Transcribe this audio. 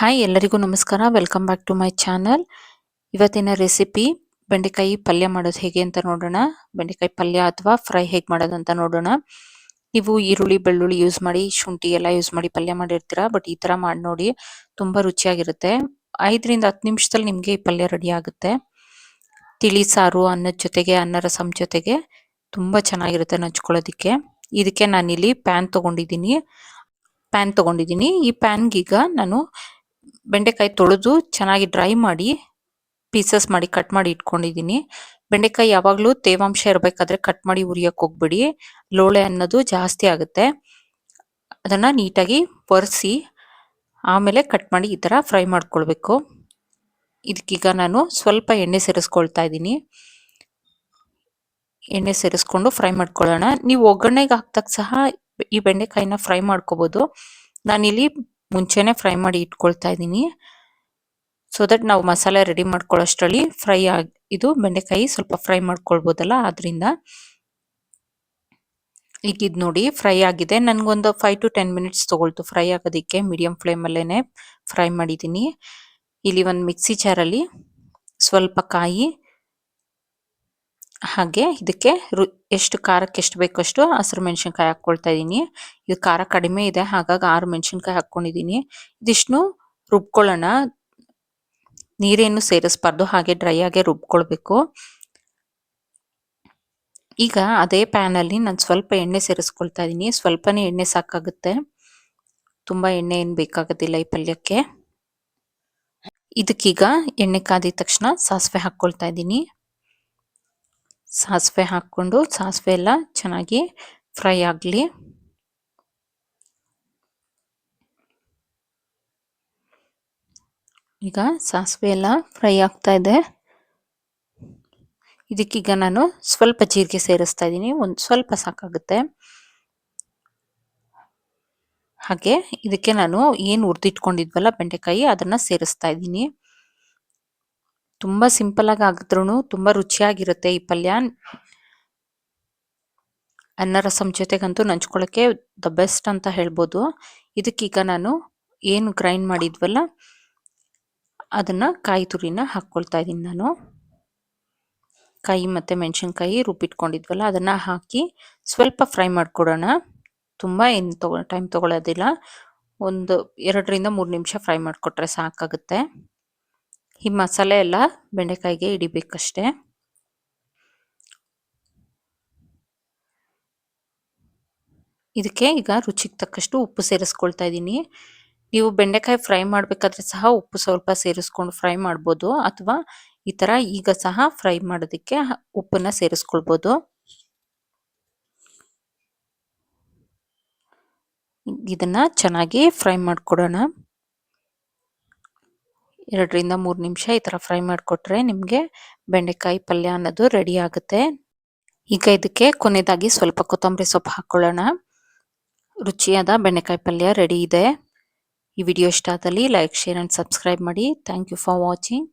Hi ಎಲ್ಲರಿಗೂ ನಮಸ್ಕಾರ. Welcome back to my channel ಇವತ್ತಿನ ರೆಸಿಪಿ ಬೆಂಡೆಕಾಯಿ ಪಲ್ಯ ಮಾಡೋದು ಹೇಗೆ ಅಂತ ನೋಡೋಣ. ಬೆಂಡೆಕಾಯಿ ಪಲ್ಯ ಅಥವಾ ಫ್ರೈ ಹೇಗೆ ಮಾಡೋದು ಅಂತ ನೋಡೋಣ. ನೀವು ಈರುಳ್ಳಿ, ಬೆಳ್ಳುಳ್ಳಿ ಯೂಸ್ ಮಾಡಿ, ಶುಂಠಿ ಎಲ್ಲ ಯೂಸ್ ಮಾಡಿ ಪಲ್ಯ ಮಾಡಿರ್ತೀರಾ. ಬಟ್ ಈ ಥರ ಮಾಡಿ ನೋಡಿ ತುಂಬ ರುಚಿಯಾಗಿರುತ್ತೆ. ಐದರಿಂದ ಹತ್ತು ನಿಮಿಷದಲ್ಲಿ ನಿಮಗೆ ಈ ಪಲ್ಯ ರೆಡಿ ಆಗುತ್ತೆ. ತಿಳಿ, ಸಾರು, ಅನ್ನದ ಜೊತೆಗೆ, ಅನ್ನ ರಸಂ ಜೊತೆಗೆ ತುಂಬ ಚೆನ್ನಾಗಿರುತ್ತೆ ನಂಚ್ಕೊಳ್ಳೋದಕ್ಕೆ. ಇದಕ್ಕೆ ನಾನಿಲ್ಲಿ ಪ್ಯಾನ್ ತಗೊಂಡಿದ್ದೀನಿ. ಪ್ಯಾನ್ ತಗೊಂಡಿದ್ದೀನಿ. ಈ ಪ್ಯಾನ್ಗೀಗ ನಾನು ಬೆಂಡೆಕಾಯಿ ತೊಳೆದು ಚೆನ್ನಾಗಿ ಡ್ರೈ ಮಾಡಿ ಪೀಸಸ್ ಮಾಡಿ ಕಟ್ ಮಾಡಿ ಇಟ್ಕೊಂಡಿದ್ದೀನಿ. ಬೆಂಡೆಕಾಯಿ ಯಾವಾಗಲೂ ತೇವಾಂಶ ಇರಬೇಕಾದ್ರೆ ಕಟ್ ಮಾಡಿ ಉರಿಯಕ್ಕೆ ಹೋಗ್ಬಿಡಿ. ಲೋಳೆ ಅನ್ನೋದು ಜಾಸ್ತಿ ಆಗುತ್ತೆ. ಅದನ್ನ ನೀಟಾಗಿ ಒರೆಸಿ ಆಮೇಲೆ ಕಟ್ ಮಾಡಿ ಈ ಥರ ಫ್ರೈ ಮಾಡ್ಕೊಳ್ಬೇಕು. ಇದಕ್ಕೀಗ ನಾನು ಸ್ವಲ್ಪ ಎಣ್ಣೆ ಸೇರಿಸ್ಕೊಳ್ತಾ ಇದ್ದೀನಿ. ಎಣ್ಣೆ ಸೇರಿಸ್ಕೊಂಡು ಫ್ರೈ ಮಾಡ್ಕೊಳ್ಳೋಣ. ನೀವು ಒಗ್ಗರಣೆಗೆ ಹಾಕ್ದಾಗ ಸಹ ಈ ಬೆಂಡೆಕಾಯಿನ ಫ್ರೈ ಮಾಡ್ಕೋಬೋದು. ನಾನಿಲ್ಲಿ ಮುಂಚೆನೆ ಫ್ರೈ ಮಾಡಿ ಇಟ್ಕೊಳ್ತಾ ಇದ್ದೀನಿ. ಸೊ ದಟ್ ನಾವು ಮಸಾಲೆ ರೆಡಿ ಮಾಡ್ಕೊಳ್ಳೋಷ್ಟರಲ್ಲಿ ಫ್ರೈ ಆಗಿ, ಇದು ಬೆಂಡೆಕಾಯಿ ಸ್ವಲ್ಪ ಫ್ರೈ ಮಾಡ್ಕೊಳ್ಬೋದಲ್ಲ ಆದ್ರಿಂದ. ಈಗ ನೋಡಿ ಫ್ರೈ ಆಗಿದೆ. ನನಗೊಂದು ಫೈವ್ ಟು ಟೆನ್ ಮಿನಿಟ್ಸ್ ತೊಗೊಳ್ತು ಫ್ರೈ ಆಗೋದಕ್ಕೆ. ಮೀಡಿಯಂ ಫ್ಲೇಮಲ್ಲೇ ಫ್ರೈ ಮಾಡಿದ್ದೀನಿ. ಇಲ್ಲಿ ಒಂದು ಮಿಕ್ಸಿ ಜಾರಲ್ಲಿ ಸ್ವಲ್ಪ ಕಾಯಿ ಹಾಗೆ ಇದಕ್ಕೆ ರು, ಎಷ್ಟು ಖಾರಕ್ಕೆ ಎಷ್ಟು ಬೇಕೋ ಅಷ್ಟು ಹಸಿರು ಮೆಣಸಿನ್ಕಾಯಿ ಹಾಕ್ಕೊಳ್ತಾ ಇದ್ದೀನಿ. ಇದು ಖಾರ ಕಡಿಮೆ ಇದೆ, ಹಾಗಾಗಿ ಆರು ಮೆಣಸಿನ್ಕಾಯಿ ಹಾಕ್ಕೊಂಡಿದ್ದೀನಿ. ಇದಿಷ್ಟು ರುಬ್ಕೊಳ್ಳೋಣ. ನೀರೇನು ಸೇರಿಸ್ಬಾರ್ದು, ಹಾಗೆ ಡ್ರೈ ಆಗಿ ರುಬ್ಕೊಳ್ಬೇಕು. ಈಗ ಅದೇ ಪ್ಯಾನಲ್ಲಿ ನಾನು ಸ್ವಲ್ಪ ಎಣ್ಣೆ ಸೇರಿಸ್ಕೊಳ್ತಾ ಇದ್ದೀನಿ. ಸ್ವಲ್ಪನೇ ಎಣ್ಣೆ ಸಾಕಾಗುತ್ತೆ. ತುಂಬ ಎಣ್ಣೆ ಏನು ಬೇಕಾಗೋದಿಲ್ಲ ಈ ಪಲ್ಯಕ್ಕೆ. ಇದಕ್ಕೀಗ ಎಣ್ಣೆ ಕಾದಿದ ತಕ್ಷಣ ಸಾಸಿವೆ ಹಾಕ್ಕೊಳ್ತಾ ಇದ್ದೀನಿ. ಸಾಸಿವೆ ಹಾಕ್ಕೊಂಡು ಸಾಸಿವೆ ಎಲ್ಲ ಚೆನ್ನಾಗಿ ಫ್ರೈ ಆಗಲಿ. ಈಗ ಸಾಸಿವೆ ಎಲ್ಲ ಫ್ರೈ ಆಗ್ತಾ ಇದೆ. ಇದಕ್ಕೀಗ ನಾನು ಸ್ವಲ್ಪ ಜೀರಿಗೆ ಸೇರಿಸ್ತಾ ಇದ್ದೀನಿ. ಒಂದು ಸ್ವಲ್ಪ ಸಾಕಾಗುತ್ತೆ. ಹಾಗೆ ಇದಕ್ಕೆ ನಾನು ಏನು ಹುರಿದಿಟ್ಕೊಂಡಿದ್ವಲ್ಲ ಬೆಂಡೆಕಾಯಿ ಅದನ್ನು ಸೇರಿಸ್ತಾ ಇದ್ದೀನಿ. ತುಂಬಾ ಸಿಂಪಲ್ ಆಗಿ ತುಂಬ ರುಚಿಯಾಗಿರುತ್ತೆ ಈ ಪಲ್ಯ. ಅನ್ನ ರಸಂ ಜೊತೆಗಂತೂ ನಂಚ್ಕೊಳ್ಳೋಕೆ ದ ಬೆಸ್ಟ್ ಅಂತ ಹೇಳ್ಬೋದು. ಇದಕ್ಕೀಗ ನಾನು ಏನು ಗ್ರೈಂಡ್ ಮಾಡಿದ್ವಲ್ಲ, ಅದನ್ನು ಕಾಯಿ ತುರಿನ ಹಾಕ್ಕೊಳ್ತಾ ಇದ್ದೀನಿ ನಾನು. ಕಾಯಿ ಮತ್ತು ಮೆಣಸಿನ್ಕಾಯಿ ರುಬ್ಬಿಟ್ಕೊಂಡಿದ್ವಲ್ಲ, ಅದನ್ನು ಹಾಕಿ ಸ್ವಲ್ಪ ಫ್ರೈ ಮಾಡಿಕೊಡೋಣ. ತುಂಬ ಏನು ತಗೊ ಟೈಮ್ ತಗೊಳ್ಳೋದಿಲ್ಲ ಒಂದು ಎರಡರಿಂದ ಮೂರು ನಿಮಿಷ ಫ್ರೈ ಮಾಡಿಕೊಟ್ರೆ ಸಾಕಾಗುತ್ತೆ. ಈ ಮಸಾಲೆ ಎಲ್ಲ ಬೆಂಡೆಕಾಯಿಗೆ ಹಿಡಿಬೇಕಷ್ಟೆ. ಇದಕ್ಕೆ ಈಗ ರುಚಿಗೆ ತಕ್ಕಷ್ಟು ಉಪ್ಪು ಸೇರಿಸ್ಕೊಳ್ತಾ ಇದ್ದೀನಿ. ನೀವು ಬೆಂಡೆಕಾಯಿ ಫ್ರೈ ಮಾಡಬೇಕಾದ್ರೆ ಸಹ ಉಪ್ಪು ಸ್ವಲ್ಪ ಸೇರಿಸ್ಕೊಂಡು ಫ್ರೈ ಮಾಡ್ಬೋದು, ಅಥವಾ ಈ ಥರ ಈಗ ಸಹ ಫ್ರೈ ಮಾಡೋದಕ್ಕೆ ಉಪ್ಪನ್ನ ಸೇರಿಸ್ಕೊಳ್ಬೋದು. ಇದನ್ನು ಚೆನ್ನಾಗಿ ಫ್ರೈ ಮಾಡ್ಕೊಡೋಣ. ಎರಡರಿಂದ ಮೂರು ನಿಮಿಷ ಈ ಥರ ಫ್ರೈ ಮಾಡಿಕೊಟ್ರೆ ನಿಮಗೆ ಬೆಂಡೆಕಾಯಿ ಪಲ್ಯ ಅನ್ನೋದು ರೆಡಿ ಆಗುತ್ತೆ. ಈಗ ಇದಕ್ಕೆ ಕೊನೆಯದಾಗಿ ಸ್ವಲ್ಪ ಕೊತ್ತಂಬರಿ ಸೊಪ್ಪು ಹಾಕ್ಕೊಳ್ಳೋಣ ರುಚಿಯಾದ ಬೆಂಡೆಕಾಯಿ ಪಲ್ಯ ರೆಡಿ ಇದೆ. ಈ ವಿಡಿಯೋ ಇಷ್ಟ ಆದಲ್ಲಿ ಲೈಕ್ ಶೇರ್ ಆ್ಯಂಡ್ ಸಬ್ಸ್ಕ್ರೈಬ್ ಮಾಡಿ. Thank you for watching